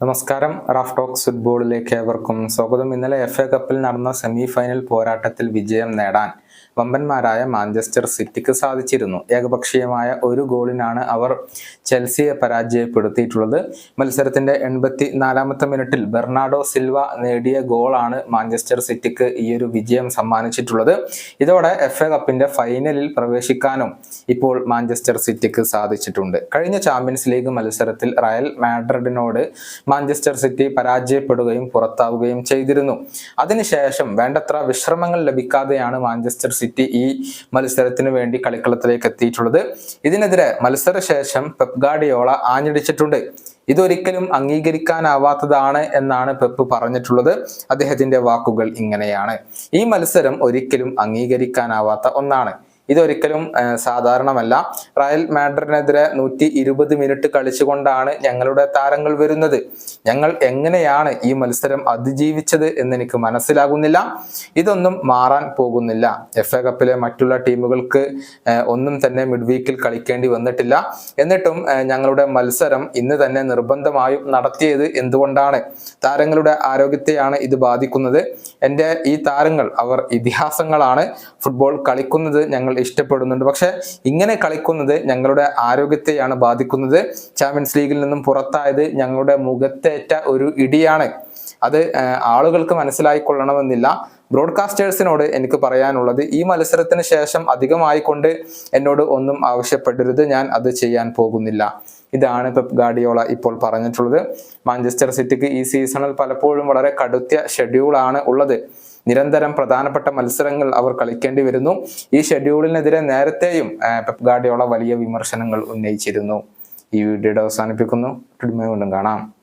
നമസ്കാരം. Raf talks ഫുട്ബോളിലേക്ക് ഏവർക്കും സ്വാഗതം. ഇന്നലെ എഫ് എ കപ്പിൽ നടന്ന സെമി ഫൈനൽ പോരാട്ടത്തിൽ വിജയം നേടാൻ വമ്പന്മാരായ മാഞ്ചസ്റ്റർ സിറ്റിക്ക് സാധിച്ചിരുന്നു. ഏകപക്ഷീയമായ ഒരു ഗോളിനാണ് അവർ ചെൽസിയെ പരാജയപ്പെടുത്തിയിട്ടുള്ളത്. മത്സരത്തിന്റെ എൺപത്തി നാലാമത്തെ മിനിറ്റിൽ ബെർണാഡോ സിൽവ നേടിയ ഗോളാണ് മാഞ്ചസ്റ്റർ സിറ്റിക്ക് ഈ ഒരു വിജയം സമ്മാനിച്ചിട്ടുള്ളത്. ഇതോടെ എഫ് എ കപ്പിന്റെ ഫൈനലിൽ പ്രവേശിക്കാനും ഇപ്പോൾ മാഞ്ചസ്റ്റർ സിറ്റിക്ക് സാധിച്ചിട്ടുണ്ട്. കഴിഞ്ഞ ചാമ്പ്യൻസ് ലീഗ് മത്സരത്തിൽ റയൽ മാഡ്രിഡിനോട് മാഞ്ചസ്റ്റർ സിറ്റി പരാജയപ്പെടുകയും പുറത്താവുകയും ചെയ്തിരുന്നു. അതിനുശേഷം വേണ്ടത്ര വിശ്രമങ്ങൾ ലഭിക്കാതെയാണ് മാഞ്ചസ്റ്റർ സിറ്റി ഈ മത്സരത്തിന് വേണ്ടി കളിക്കളത്തിലേക്ക് എത്തിയിട്ടുള്ളത്. ഇതിനെതിരെ മത്സരശേഷം പെപ് ഗാർഡിയോള ആഞ്ഞടിച്ചിട്ടുണ്ട്. ഇതൊരിക്കലും അംഗീകരിക്കാനാവാത്തതാണ് എന്നാണ് പെപ്പ് പറഞ്ഞിട്ടുള്ളത്. അദ്ദേഹത്തിന്റെ വാക്കുകൾ ഇങ്ങനെയാണ്. ഈ മത്സരം ഒരിക്കലും അംഗീകരിക്കാനാവാത്ത ഒന്നാണ്. ഇതൊരിക്കലും സാധാരണമല്ല. റയൽ മാഡ്രിഡിനെതിരെ നൂറ്റി ഇരുപത് മിനിറ്റ് കളിച്ചുകൊണ്ടാണ് ഞങ്ങളുടെ താരങ്ങൾ വരുന്നത്. ഞങ്ങൾ എങ്ങനെയാണ് ഈ മത്സരം അതിജീവിച്ചത് എന്ന് എനിക്ക് മനസ്സിലാകുന്നില്ല. ഇതൊന്നും മാറാൻ പോകുന്നില്ല. എഫ് എ കപ്പിലെ മറ്റുള്ള ടീമുകൾക്ക് ഒന്നും തന്നെ മിഡ് വീക്കിൽ കളിക്കേണ്ടി വന്നിട്ടില്ല. എന്നിട്ടും ഞങ്ങളുടെ മത്സരം ഇന്ന് തന്നെ നിർബന്ധമായും നടത്തിയത് എന്തുകൊണ്ടാണ്? താരങ്ങളുടെ ആരോഗ്യത്തെയാണ് ഇത് ബാധിക്കുന്നത്. എന്റെ ഈ താരങ്ങൾ അവർ ഇതിഹാസങ്ങളാണ്. ഫുട്ബോൾ കളിക്കുന്നത് ഞങ്ങൾ ഇഷ്ടപ്പെടുന്നുണ്ട്. പക്ഷെ ഇങ്ങനെ കളിക്കുന്നത് ഞങ്ങളുടെ ആരോഗ്യത്തെയാണ് ബാധിക്കുന്നത്. ചാമ്പ്യൻസ് ലീഗിൽ നിന്നും പുറത്തായത് ഞങ്ങളുടെ മുഖത്തേറ്റ ഒരു ഇടിയാണ്. അത് ആളുകൾക്ക് മനസ്സിലായിക്കൊള്ളണമെന്നില്ല ബ്രോഡ്കാസ്റ്റേഴ്സിനോട് എനിക്ക് പറയാനുള്ളത് ഈ മത്സരത്തിന് ശേഷം അധികമായിക്കൊണ്ട് എന്നോട് ഒന്നും ആവശ്യപ്പെടരുത്. ഞാൻ അത് ചെയ്യാൻ പോകുന്നില്ല. ഇതാണ് പെപ് ഗാഡിയോള ഇപ്പോൾ പറഞ്ഞിട്ടുള്ളത്. മാഞ്ചസ്റ്റർ സിറ്റിക്ക് ഈ സീസണിൽ പലപ്പോഴും വളരെ കടുത്ത ഷെഡ്യൂളാണ് ഉള്ളത്. നിരന്തരം പ്രധാനപ്പെട്ട മത്സരങ്ങൾ അവർ കളിക്കേണ്ടി വരുന്നു. ഈ ഷെഡ്യൂളിനെതിരെ നേരത്തെയും പെപ് ഗാർഡിയോള വലിയ വിമർശനങ്ങൾ ഉന്നയിച്ചിരുന്നു. ഈ വീഡിയോയുടെ അവസാനിപ്പിക്കുന്നു. വീണ്ടും കാണാം.